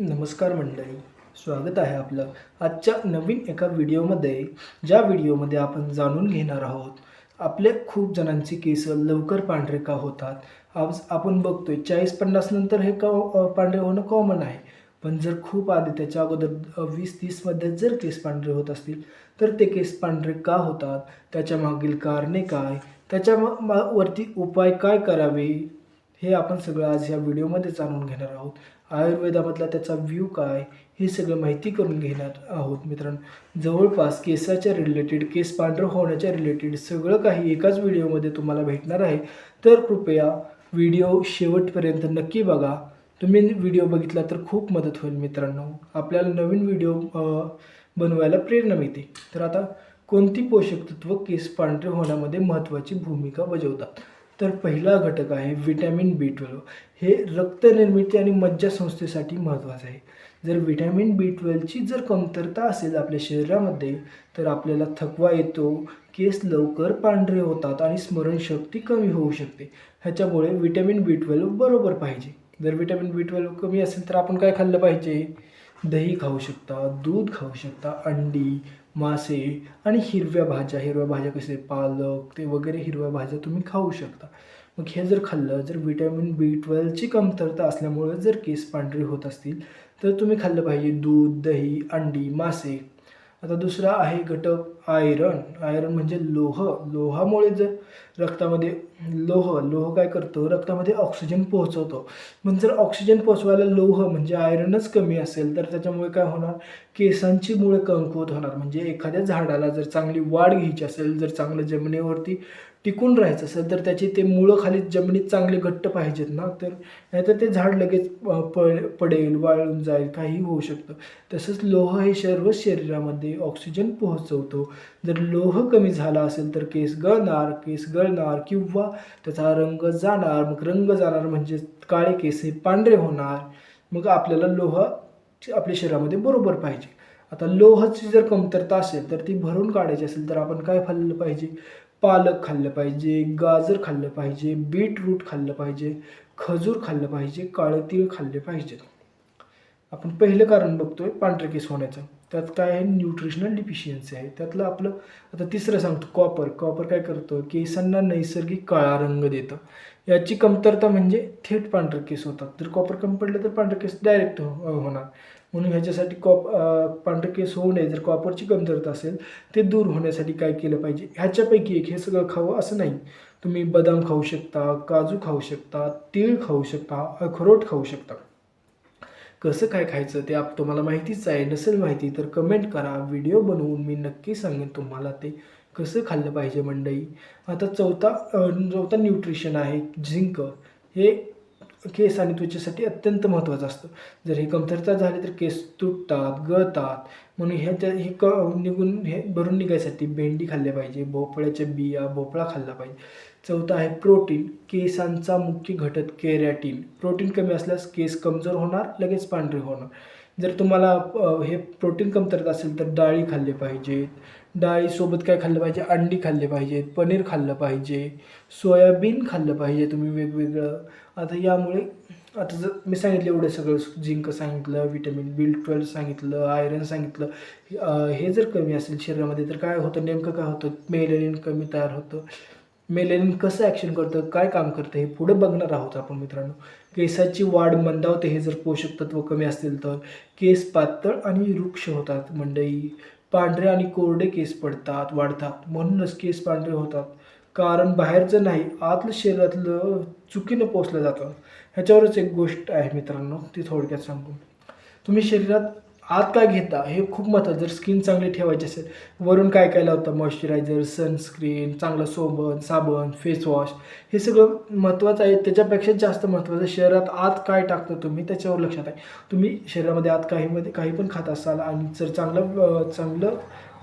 नमस्कार मंडळी स्वागत आहे आपलं आजच्या नवीन एका व्हिडिओमध्ये. ज्या व्हिडिओमध्ये आपण जाणून घेणार आहोत आपले खूप जणांची केस लवकर पांढरे का होतात? आज आपण बघतोय चाळीस पन्नास नंतर हे का पांढरे होणं कॉमन आहे. पण जर खूप आधी त्याच्या अगोदर वीस तीसमध्ये जर केस पांढरे होत असतील तर ते केस पांढरे का होतात? त्याच्या मागील कारणे काय? त्याच्या मा- वरती उपाय काय करावे? हे आपण सगळं आज या व्हिडिओमध्ये जाणून घेणार आहोत. आयुर्वेदामधला त्याचा व्ह्यू काय हे सगळं माहिती करून घेणार आहोत मित्रांनो. जवळपास केसाच्या रिलेटेड केस पांढरं होण्याच्या रिलेटेड सगळं काही एकाच व्हिडिओमध्ये तुम्हाला भेटणार आहे. तर कृपया व्हिडिओ शेवटपर्यंत नक्की बघा. तुम्ही व्हिडिओ बघितला तर खूप मदत होईल मित्रांनो. आपल्याला नवीन व्हिडिओ बनवायला प्रेरणा मिळते. तर आता कोणती पोषक तत्व केस पांढरे होण्यामध्ये महत्त्वाची भूमिका बजावतात? तर पहिला घटक आहे विटॅमिन बी ट्वेल्व. हे रक्तनिर्मिती आणि मज्जासंस्थेसाठी महत्त्वाचं आहे. जर विटॅमिन बी ट्वेल्वची जर कमतरता असेल आपल्या शरीरामध्ये तर आपल्याला थकवा येतो केस लवकर पांढरे होतात आणि स्मरणशक्ती कमी होऊ शकते. ह्याच्यामुळे विटॅमिन बी ट्वेल्व बरोबर पाहिजे. जर विटॅमिन बी ट्वेल्व कमी असेल तर आपण काय खाल्लं पाहिजे? दही खाऊ शकता दूध खाऊ शकता अंडी मासे आणि हिरव्या भाज्या. हिरव्या भाज्या कसे? पालक ते वगैरे हिरव्या भाज्या तुम्ही खाऊ शकता. मग हे जर खाल्लं जर विटॅमिन बी ट्वेल्वची कमतरता असल्यामुळे जर केस पांढरे होत असतील तर तुम्ही खाल्लं पाहिजे दूध दही अंडी मासे. आता दुसरा आहे घटक आयरन. आयरन म्हणजे लोह. लोहामुळे जर रक्तामध्ये लोह लोह काय करतो? रक्तामध्ये ऑक्सिजन पोहोचवतो. पण जर ऑक्सिजन पोहोचवायला लोह म्हणजे आयरनच कमी असेल तर त्याच्यामुळे काय होणार? केसांची मुळे कमकुवत होणार. म्हणजे एखाद्या झाडाला जर चांगली वाढ घ्यायची असेल जर चांगलं जमिनीवरती टिकून राहायचं असेल तर त्याची ते मुळं खाली जमिनीत चांगले घट्ट पाहिजेत ना. तर नाहीतर ते झाड लगेच प पडेल वाळून जाईल काही होऊ शकतं. तसंच लोह हे सर्व शरीरामध्ये ऑक्सिजन पोहोचवतो. जर लोह कमी झाला असेल तर केस गळणार केस गळणार किंवा त्याचा रंग जाणार. मग रंग जाणार म्हणजे काळे केस हे पांढरे होणार. मग आपल्याला लोह आपल्या शरीरामध्ये बरोबर पाहिजे. आता लोहाची जर कमतरता असेल तर ती भरून काढायची असेल तर आपण काय खाल्लं पाहिजे? पालक खाल्लं पाहिजे गाजर खाल्लं पाहिजे बीटरूट खाल्लं पाहिजे खजूर खाल्लं पाहिजे काळं तीळ खाल्ले पाहिजेत आपण पहिलं कारण बघतोय पांढरे केस होण्याचं. त्यात काय आहे? न्यूट्रिशनल डिफिशियन्सी आहे. त्यातलं आपलं आता तिसरं सांगतो कॉपर कॉपर काय करतो? केसांना नैसर्गिक काळा रंग देतं. याची कमतरता म्हणजे थेट पांढरे केस होतात. जर कॉपर कमी पडलं तर पांढरे केस डायरेक्ट होणार. म्हणून ह्याच्यासाठी कॉप पांढरकेस केस होऊ नये. जर कॉपरची कमतरता असेल ते दूर होण्यासाठी काय केलं पाहिजे? ह्याच्यापैकी एक हे सगळं खावं असं नाही. तुम्ही बदाम खाऊ शकता काजू खाऊ शकता तीळ खाऊ शकता अखरोट खाऊ शकता. कसं काय खायचं ते आप तुम्हाला माहितीच आहे. नसेल माहिती तर कमेंट करा. व्हिडिओ बनवून मी नक्की सांगेन तुम्हाला ते कसं खाल्लं पाहिजे मंडई. आता चौथा चौथा न्यूट्रिशन आहे झिंक. हे केस आणि त्वचेसाठी अत्यंत महत्त्वाचं असतं. जर हे कमतरता झाली तर केस तुटतात गळतात. म्हणून ह्याच्या हे क निघून हे भरून निघायसाठी भेंडी खाल्ल्या पाहिजे भोपळ्याच्या बिया भोपळा खाल्ला पाहिजे. चौथा आहे प्रोटीन. केसांचा मुख्य घटक केरॅटिन. प्रोटीन कमी असल्यास केस कमजोर होणार लगेच पांढरे होणार. जर तुम्हाला हे प्रोटीन कमतरता असेल तर डाळी खाल्ले पाहिजेत. डाळीसोबत काय खाल्लं पाहिजे? अंडी खाल्ले पाहिजेत. पनीर खाल्लं पाहिजे. सोयाबीन खाल्लं पाहिजे तुम्ही वेगवेगळं. आता यामुळे आता जर मी सांगितलं एवढं सगळं झिंक सांगितलं विटॅमिन बी ट्वेल्व सांगितलं आयरन सांगितलं हे जर कमी असेल शरीरामध्ये तर काय होतं? नेमकं काय होतं? मेलेरिन कमी तयार होतं. मेलेनिन कसं ॲक्शन करतं काय काम करतं हे पुढे बघणार आहोत आपण मित्रांनो. केसाची वाढ मंदावते हे जर पोषक तत्व कमी असतील तर. केस पातळ आणि वृक्ष होतात मंडई. पांढरे आणि कोरडे केस पडतात वाढतात. म्हणूनच केस पांढरे होतात. कारण बाहेरचं नाही आतलं शरीरातलं चुकीनं पोचलं जातं. ह्याच्यावरच एक गोष्ट आहे मित्रांनो ती थोडक्यात सांगू. तुम्ही शरीरात आत घेता हे खूप महत्त्वाचं जर स्किन चांगली ठेवायची असेल वरून काय काय लावता? मॉइश्चरायझर सनस्क्रीन चांगलं सोबन साबण फेसवॉश हे सगळं महत्त्वाचं आहे. त्याच्यापेक्षा जास्त महत्त्वाचं शरीरात आत काय टाकता तुम्ही त्याच्यावर लक्षात आहे. तुम्ही शरीरामध्ये आत काहीमध्ये काही पण खात असाल आणि जर चांगलं चांगलं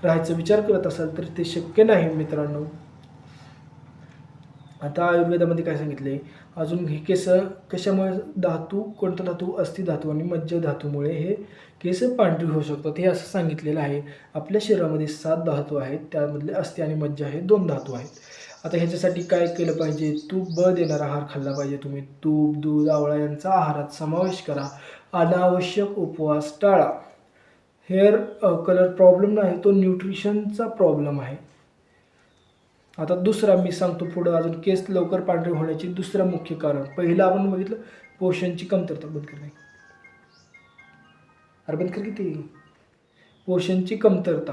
राहायचा विचार करत असाल तर ते शक्य नाही मित्रांनो. आता आयुर्वेदामध्ये काय सांगितले अजून हे केस कशामुळे धातू कोणता धातू? अस्थि धातू आणि मज्ज धातूमुळे हे केस पांढरी होऊ शकतात हे असं सांगितलेलं आहे. आपल्या शरीरामध्ये सात धातू आहेत त्यामधले अस्थि आणि मज्जा हे दोन धातू आहेत. आता ह्याच्यासाठी काय केलं पाहिजे? तूप ब देणारा आहार खाल्ला पाहिजे तुम्ही. तूप दूध आवळा यांचा आहारात समावेश करा. अनावश्यक उपवास टाळा. हेअर कलर प्रॉब्लेम नाही तो न्यूट्रिशनचा प्रॉब्लेम आहे. आता दुसरा मी सांगतो पुढं अजून. केस लवकर पांढरे होण्याचे दुसरं मुख्य कारण. पहिलं आपण बघितलं पोषणची कमतरता बंद नाही अरे बंद कर किती पोषणची कमतरता.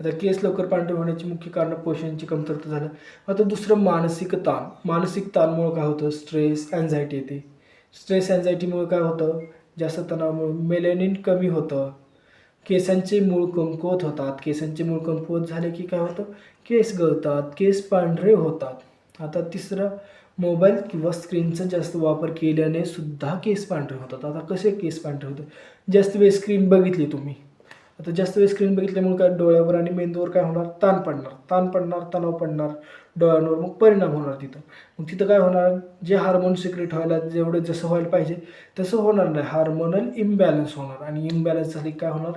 आता केस लवकर पांढरे होण्याची मुख्य कारण पोषणची कमतरता झालं. आता दुसरं मानसिक ताण. मानसिक ताणमुळे काय होतं? स्ट्रेस अँझायटी येते. स्ट्रेस अँझायटीमुळे काय होतं? जास्त तणावामुळे मेलेनिन कमी होतं. केसांचे मूळ कमकुवत होतात. केसांचे मूळ कमकुवत झाले की काय होतं? केस गळतात. केस पांढरे होतात. आता तिसरं मोबाईल किंवा स्क्रीनचा जास्त वापर केल्याने सुद्धा केस पांढरे होतात. आता कसे केस पांढरे होतात? जास्त वेळ स्क्रीन बघितली तुम्ही. आता जास्त वेळ स्क्रीन बघितल्यामुळे काय? डोळ्यावर आणि मेंदूवर काय होणार? ताण पडणार. ताण पडणार तणाव पडणार डोळ्यांवर मग परिणाम होणार तिथं. मग तिथं काय होणार? जे हार्मोन सिक्रेट व्हायला जेवढं जसं व्हायला पाहिजे तसं होणार नाही. हार्मोनल इम्बॅलन्स होणार. आणि इम्बॅलन्स झाले काय होणार?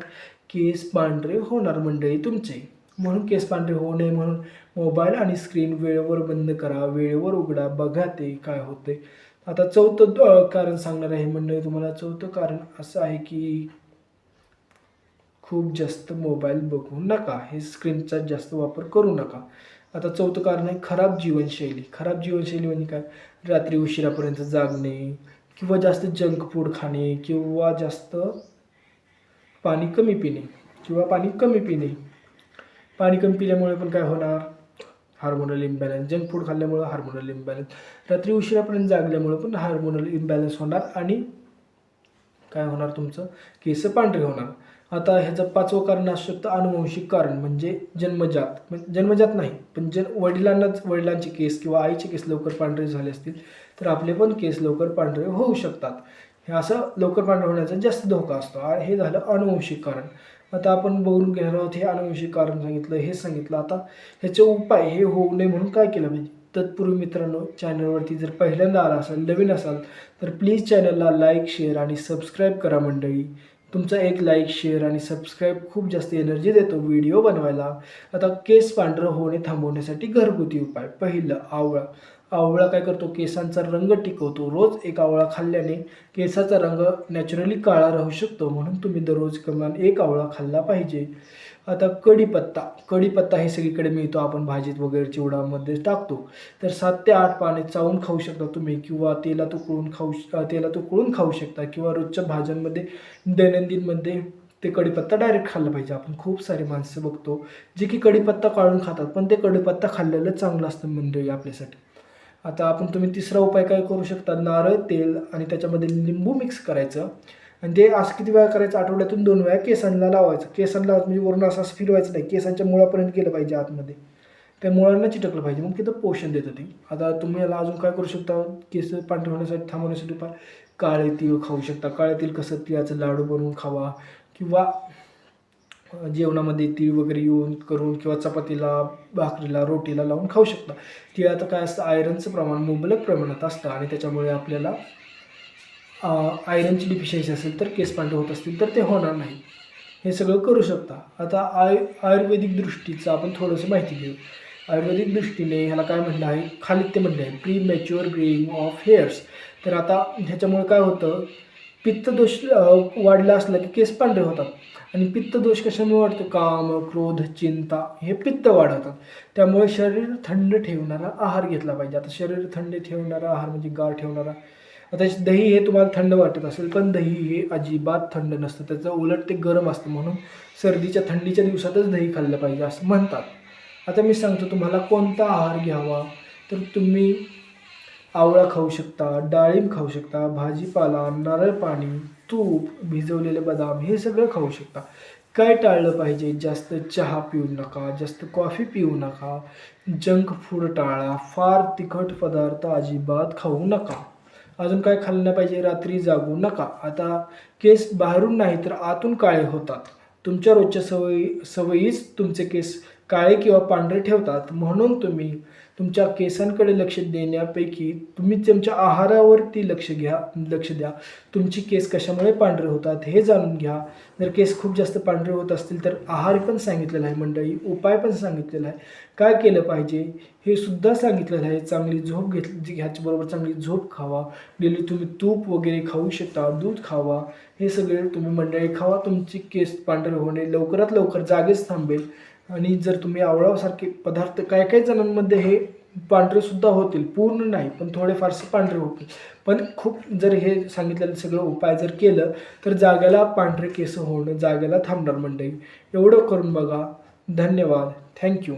केस पांढरे होणार मंडळी तुमचे. म्हणून केस पांढरे होऊ नये म्हणून मोबाईल आणि स्क्रीन वेळेवर बंद करा. वेळेवर उघडा. बघा ते काय होते आता चौथं कारण सांगणार आहे मंडळी तुम्हाला. चौथं कारण असं आहे की खूप जास्त मोबाईल बघू नका. हे स्क्रीनचा जास्त वापर करू नका. आता चौथं कारण आहे खराब जीवनशैली. खराब जीवनशैली म्हणजे काय? रात्री उशिरापर्यंत जागणे किंवा जास्त जंक फूड खाणे किंवा जास्त पाणी कमी पिणे किंवा पाणी कमी पिणे. पाणी कमी पिल्यामुळे पण काय होणार? हार्मोनल इम्बॅलन्स जंक फूड खाल्ल्यामुळं हार्मोनल इम्बॅलन्स रात्री उशिरापर्यंत जागल्यामुळं पण हार्मोनल इम्बॅलन्स होणार आणि काय होणार तुमचं? केस पांढरे होणार. आता ह्याचं पाचवं कारण असू शकतं अनुवंशिक कारण म्हणजे जन्मजात. म्हणजे जन्मजात नाही पण जन वडिलांनाच वडिलांचे केस किंवा आईचे केस लवकर पांढरे झाले असतील तर आपले पण केस लवकर पांढरे होऊ शकतात. हे असं लवकर पांढरे होण्याचा जास्त धोका असतो. हे झालं अनुवंशिक कारण. आता आपण बघून घेणार आहोत हे अनुवंशिक कारण सांगितलं हे सांगितलं. आता ह्याचे उपाय हे होऊ नये म्हणून काय केलं पाहिजे? तत्पूर्वी मित्रांनो चॅनलवरती जर पहिल्यांदा आला असाल नवीन असाल तर प्लीज चॅनलला लाईक शेअर आणि सबस्क्राईब करा मंडळी. तुमचा एक लाईक शेअर आणि सबस्क्राईब खूप जास्त एनर्जी देतो व्हिडिओ बनवायला. आता केस पांढरं होणे थांबवण्यासाठी घरगुती उपाय. पहिलं आवळा. आवळा काय करतो? केसांचा रंग टिकवतो. रोज एक आवळा खाल्ल्याने केसाचा रंग नॅचरली काळा राहू शकतो. म्हणून तुम्ही दररोज किमान एक आवळा खाल्ला पाहिजे. आता कढीपत्ता. कढीपत्ता हे सगळीकडे मिळतो. आपण भाजीत वगैरे चिवडामध्ये टाकतो. तर सात ते आठ पाने चावून खाऊ शकता तुम्ही किंवा तेलात उकळून खाऊ श- तेलात उकळून खाऊ शकता किंवा रोजच्या भाज्यांमध्ये दैनंदिनमध्ये ते कढीपत्ता डायरेक्ट खाल्ला पाहिजे. आपण खूप सारे माणसं बघतो जे की कढीपत्ता काढून खातात. पण ते कढीपत्ता खाल्लेलं चांगलं असतं मंडळी आपल्यासाठी. आता आपण तुम्ही तिसरा उपाय काय करू शकता? नारळ तेल आणि त्याच्यामध्ये लिंबू मिक्स करायचं. आणि ते असं किती वेळा करायचं? आठवड्यातून दोन वेळा केसांना लावायचं. केसांना लावायचं म्हणजे वरून असं असं फिरवायचं नाही. केसांच्या मुळापर्यंत गेलं पाहिजे आतमध्ये. त्या मुळांना चिटकलं पाहिजे. मग तिथं पोषण देतं ते. आता तुम्ही याला अजून काय करू शकता? केस पांढरे होण्यासाठी थांबवण्यासाठी उपाय? काळे तीळ खाऊ शकता. काळे तीळ कसं? तिळाचं लाडू बनवून खावा. किंवा जेवणामध्ये तीळ वगैरे येऊन करून किंवा चपातीला भाकरीला रोटीला लावून खाऊ शकता. तिळाचं काय असतं आयरनचं प्रमाण मुबलक प्रमाणात असतं आणि त्याच्यामुळे आपल्याला आयरनची डिफिशियन्सी असेल तर केस पांढरे होत असतील तर ते होणार नाही. हे सगळं करू शकता. आता आय आयुर्वेदिक दृष्टीचं आपण थोडंसं माहिती घेऊ. आयुर्वेदिक दृष्टीने ह्याला काय म्हणलं आहे? खाली ते म्हणलं आहे. Premature greying of hairs तर आता ह्याच्यामुळे काय होतं? पित्तदोष वाढला असला की केस पांढरे होतात. आणि पित्तदोष कशामुळे वाढतो? काम क्रोध चिंता हे पित्त वाढवतात. त्यामुळे शरीर थंड ठेवणारा आहार घेतला पाहिजे. आता शरीर थंड ठेवणारा आहार म्हणजे गार ठेवणारा. आता दही हे तुम्हाला थंड वाटत असेल पण दही हे अजिबात थंड नसतं. त्याचं उलट ते गरम असतं म्हणून सर्दीच्या थंडीच्या दिवसातच दही खाल्लं पाहिजे असं म्हणतात. आता मी सांगतो तुम्हाला कोणता आहार घ्यावा? तर तुम्ही आवळा खाऊ शकता डाळिंब खाऊ शकता भाजीपाला नारळ पाणी तूप भिजवलेले बदाम हे सगळं खाऊ शकता. काय टाळलं पाहिजे? जास्त चहा पिऊ नका जास्त कॉफी पिऊ नका जंक फूड टाळा फार तिखट पदार्थ अजिबात खाऊ नका. अजून काय खाल्लं पाहिजे? रात्री जागू नका. आता केस बाहेरून नाही तर आतून काळे होतात. तुमच्या रोजच्या सवयी सवयीच तुमचे केस काळे किंवा पांढरे ठेवतात. म्हणून तुम्ही तुमच्या केसांकडे लक्ष देण्यापैकी तुम्ही तुमच्या आहारावरती लक्ष घ्या लक्ष द्या. तुमची केस कशामुळे पांढरे होतात हे जाणून घ्या. जर केस खूप जास्त पांढरे होत असतील तर आहार पण सांगितलेला आहे मंडळी उपाय पण सांगितलेला आहे. काय केलं पाहिजे हे सुद्धा सांगितलेलं आहे. चांगली झोप घेतली ह्याच्याबरोबर चांगली झोप खावा. डेली तुम्ही तूप वगैरे खाऊ शकता दूध खावा. हे सगळे तुम्ही मंडळी खावा. तुमची केस पांढरे होणे लवकरात लवकर जागेच थांबेल. आणि जर तुम्ही आवळासारखे पदार्थ काही काही जणांमध्ये हे पांढरे सुद्धा होतील. पूर्ण नाही पण थोडेफारसे पांढरे होतील. पण खूप जर हे सांगितलेलं सगळं उपाय जर केलं तर जाग्याला पांढरे केस होणं जाग्याला थांबणार मंडळी. एवढं करून बघा. धन्यवाद. थँक्यू